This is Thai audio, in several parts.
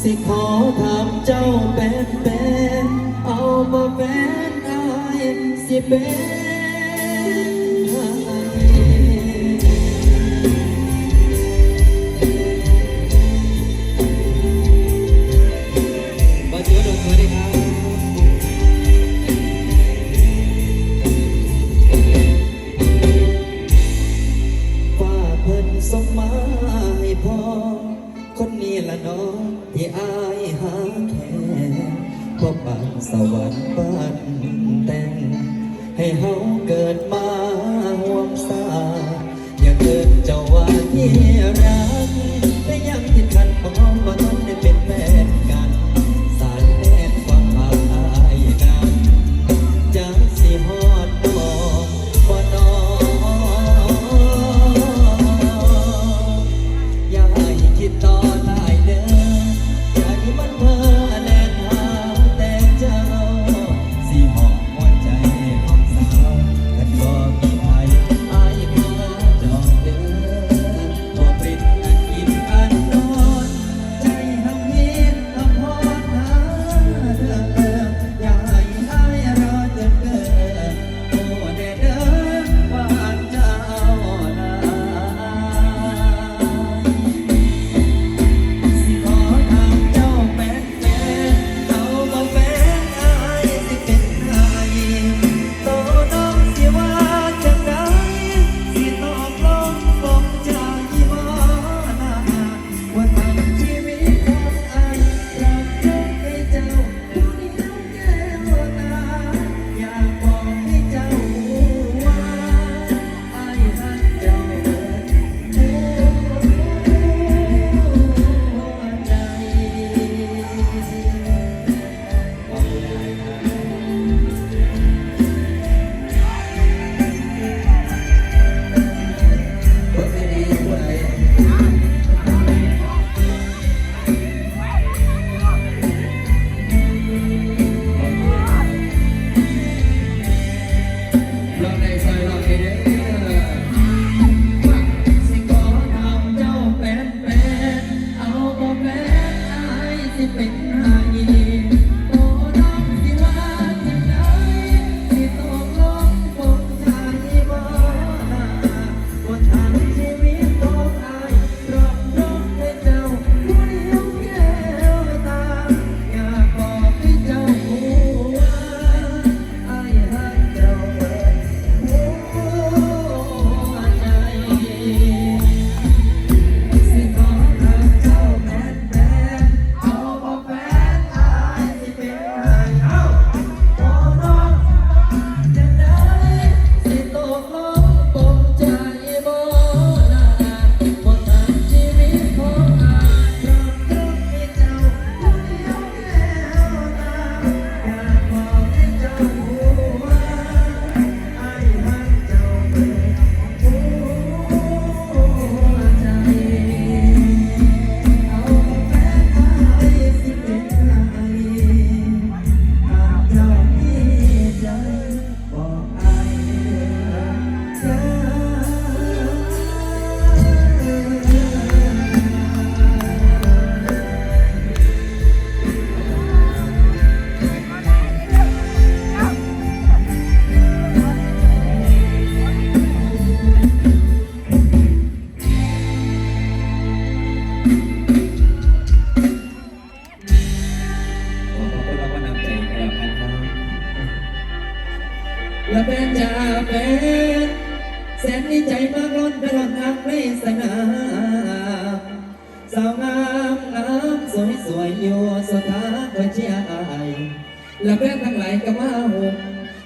สิขอถามเจ้าเป็นเป็นเอามาเป็นอายสิเป็น รักแต่ยังคิดขัง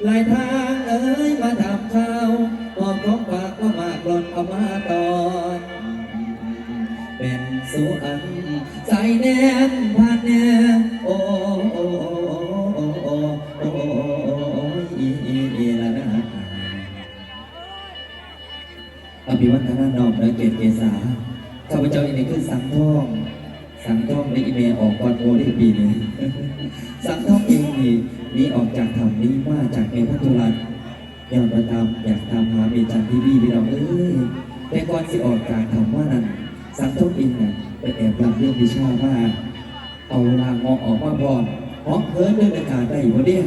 หลายทางเอ้ยมาทำข้าวหอมของฝากมามากล้นเอามาตอน เป็นสุอันใจแน่นผ่านแน่โอ้โอ้โอ้โอ้โอ้อีอีอีละนะอภิวัฒนานอมและเกตเกษาข้าพเจ้าเองนี่คือสังทอง สังทองในอีเมลออกก่อนโอได้ปีนึงสังทองเองนี่หนี่ออกจากถ้ำนี้มาจากเมพัทุรันย้อนประตามอยากตามหาเมจันทีวีพี่เราเอ้ยแต่ก่อนสิออกจากถ้ำว่านั้น สังทองเองน่ะไปแอบรับเรื่องวิชาว่า เอาลางมองออกมาพร้อมเพราะเพิ่นเดินอากาศได้อยู่เนี่ย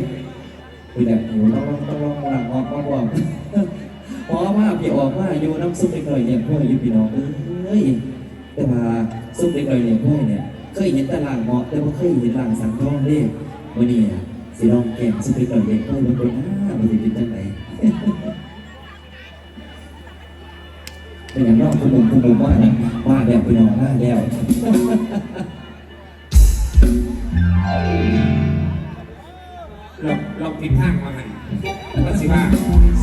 คือแบบหนูต้องลองต้องลองลางออกมาพร้อมพอมาพี่ออกมาอยู่น้ำซุปเล็กหน่อยเนี่ยพวกอยู่พี่น้องเอ้ยแต่ว่า ซุปเล็น่อยเนี่ยพวกเนี่ยเคยเห็นตลางเหมาะแต่ว่าเคยเห็นลางสังทองเด้วันนี้อะสิลองแก่งซุปเล็น่อยเนี่ยพวกมันเป็นอ้ามันจะเป็นจังไหนเป็นอย่างนอกคุณบุ๋มคุณบุ๋มว่าเนี่ยว่าแล้วพี่น้องว่าแล้วเราเราผิดทางมาหันมาสิว่า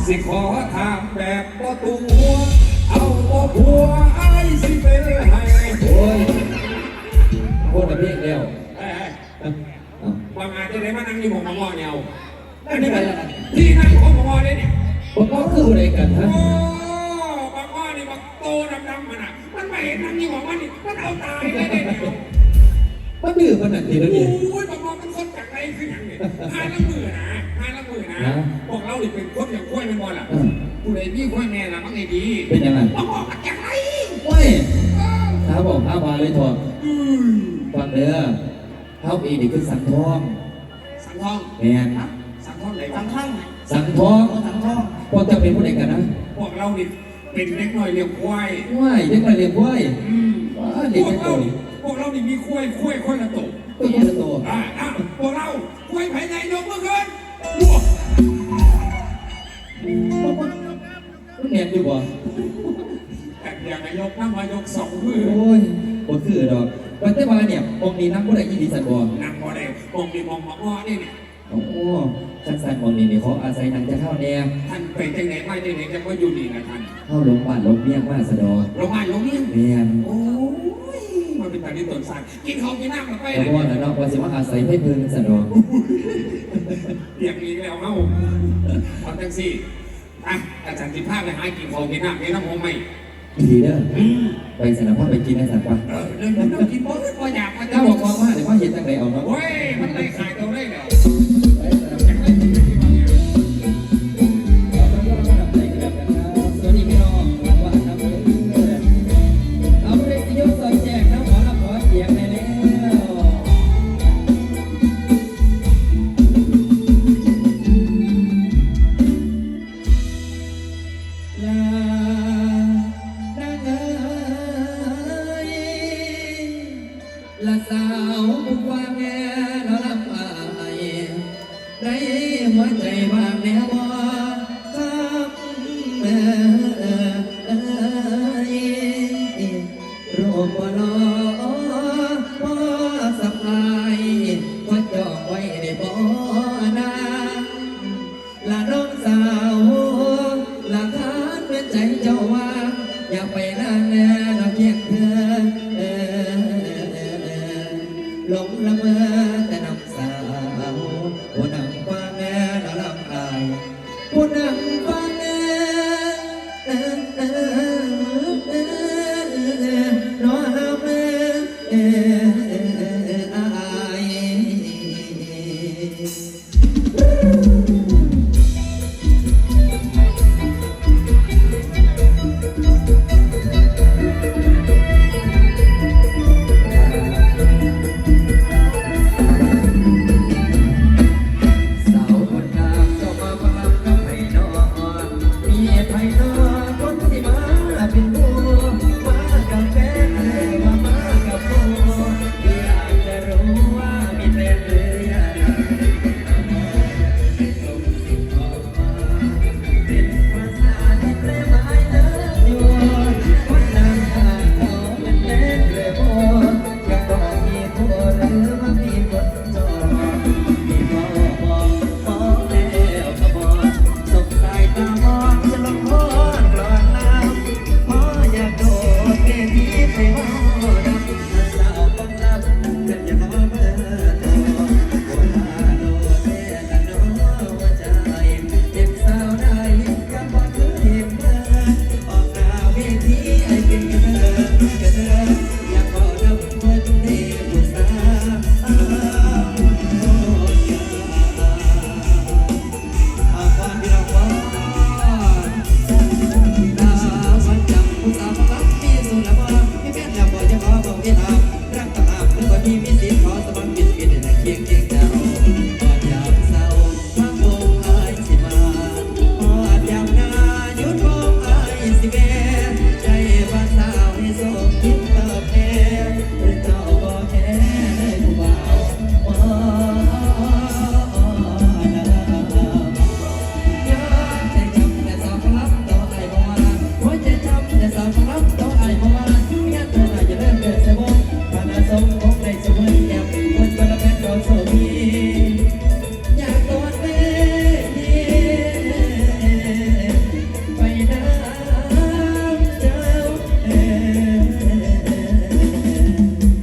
สิขอถามแบบบ่ตัวเอาบ่ผัว อยู่หมองมองอเนี่ยเอาได้ไม่เป็นไรล่ะที่นั่งของมองอเนี่ยเนี่ยผมก็คืออะไรกันฮะโอ้บางอ้อนี่บางโตดำๆมันอะ มันไม่เห็นนั่งอยู่หมองมันนี่มันเอาตายเลยเนี่ยมันดื้อมันหนักทีแล้วเนี่ยโอ้ยบางอ้อมันคนจากไหนคืออย่างเนี่ยหาละมือนะหาละมือนะนะพวกเรานี่เป็นคนอย่างกล้วยมันบ่ล่ะเออผู้ใดมีกล้วยแน่ล่ะมันไงดี เป็นยังไงบางอ้อมาจากไหนโอ้ยท้าบอกท้ามาเลยทองอืมฟังเด้อเท้าอีนี่คือสังทองสัง ทองแมนสังทองไหนสัวะงข้างสังทองสังทองพวกเจะเป็นผู้ใดกันนะพวกเรานี่เป็นเล็กน้อยเลี้ยงควายว้ายเด็กมาเรียนว้ายอืมว้าพเด็กวเป็กนเราตัวนี่พวกเรานี่มีควายควายคนละตัวตัวใหญ่ตัวอ่าอะพวกเราควายภายในยกมือขึ้นบวกมันแนบอยู่บ่แต่อย่างนายกนั่งมายกสองมือโอ้ยบ่คือดอก วันแต่ว่าเนี่ยมองนี้นักผู้ใดยี่ดีสันบ่นั่งพอได้มองดีมองมองอ้อนี่เนี่ยโอ้จังสันมองนี้นี่เขาอาศัยนังจะเข้าแนมท่านไปจังไหนมาจังไหนจะมาอยู่นี่นะท่านเข้าโรงพยาบาลโรงเรียนว่าสะดอลงมาลงนี่แม่นโอ้ยมันเป็นตาดีตนสัตว์กินข้าวกินน้ำมาไปแต่เลยว่าแล้วเนาะว่าสิว่าอาศัยให้เพิ่นสะดอเรียกอีกแล้วเอ้าเอาจังสิอะอาจารย์สิภาพไปหากินข้าวกินน้ำกินน้ำผมไหม ดีเด้อไปสนามพ่อไปกินในสัตว์ป่ะเออเรื่องนั้นกินบ่ได้บ่อยากมาถ้าบอกว่าว่าเดี๋ยวว่าเห็นจังไดเอาเนาะ โอ้ย มันเลยขาย ละสา